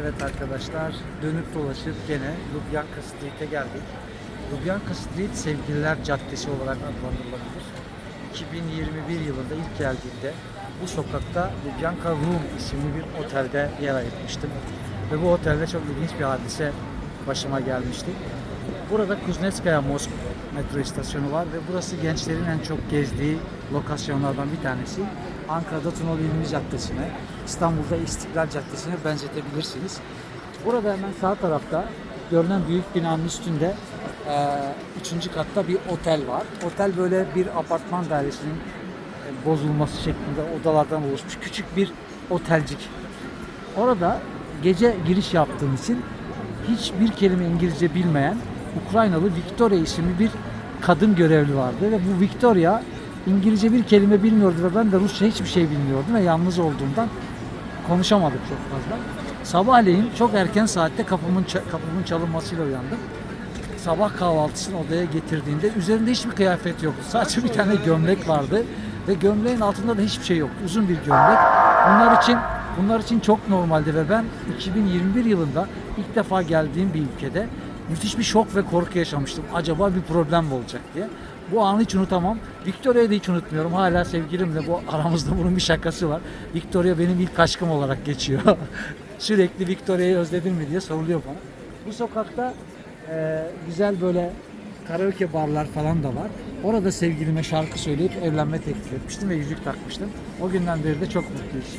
Evet arkadaşlar dönüp dolaşıp gene Lubyanka Street'e geldik. Lubyanka Street Sevgililer Caddesi olarak adlandırılabilir. 2021 yılında ilk geldiğimde bu sokakta Lubyanka Room isimli bir otelde yer ayırmıştım. Ve bu otelde çok ilginç bir hadise başıma gelmişti. Burada Kuznetskaya Mosk metro istasyonu var ve burası gençlerin en çok gezdiği lokasyonlardan bir tanesi. Ankara'da Tunalı İlmi Caddesi'ne, İstanbul'da İstiklal Caddesi'ne benzetebilirsiniz. Burada hemen sağ tarafta görünen büyük binanın üstünde eee, üçüncü katta bir otel var. Otel böyle bir apartman dairesinin e, bozulması şeklinde odalardan oluşmuş küçük bir otelcik. Orada gece giriş yaptığım için hiçbir kelime İngilizce bilmeyen Ukraynalı Victoria isimli bir kadın görevli vardı ve bu Victoria İngilizce bir kelime bilmiyordu ve ben de Rusça hiçbir şey bilmiyordum ve yalnız olduğumdan konuşamadık çok fazla. Sabahleyin çok erken saatte kapımın kapımın çalınmasıyla uyandım. Sabah kahvaltısını odaya getirdiğinde üzerinde hiçbir kıyafet yoktu. Sadece bir tane gömlek vardı ve gömleğin altında da hiçbir şey yoktu. Uzun bir gömlek. Bunlar için bunlar için çok normaldi ve ben 2021 yılında ilk defa geldiğim bir ülkede müthiş bir şok ve korku yaşamıştım. Acaba bir problem mi olacak diye. Bu anı hiç unutamam. Victoria'yı da hiç unutmuyorum. Hala sevgilimle bu aramızda bunun bir şakası var. Victoria benim ilk aşkım olarak geçiyor. Sürekli Victoria'yı özledin mi diye soruluyor bana. Bu sokakta e, güzel böyle karaoke barlar falan da var. Orada sevgilime şarkı söyleyip evlenme teklif etmiştim ve yüzük takmıştım. O günden beri de çok mutluyuz.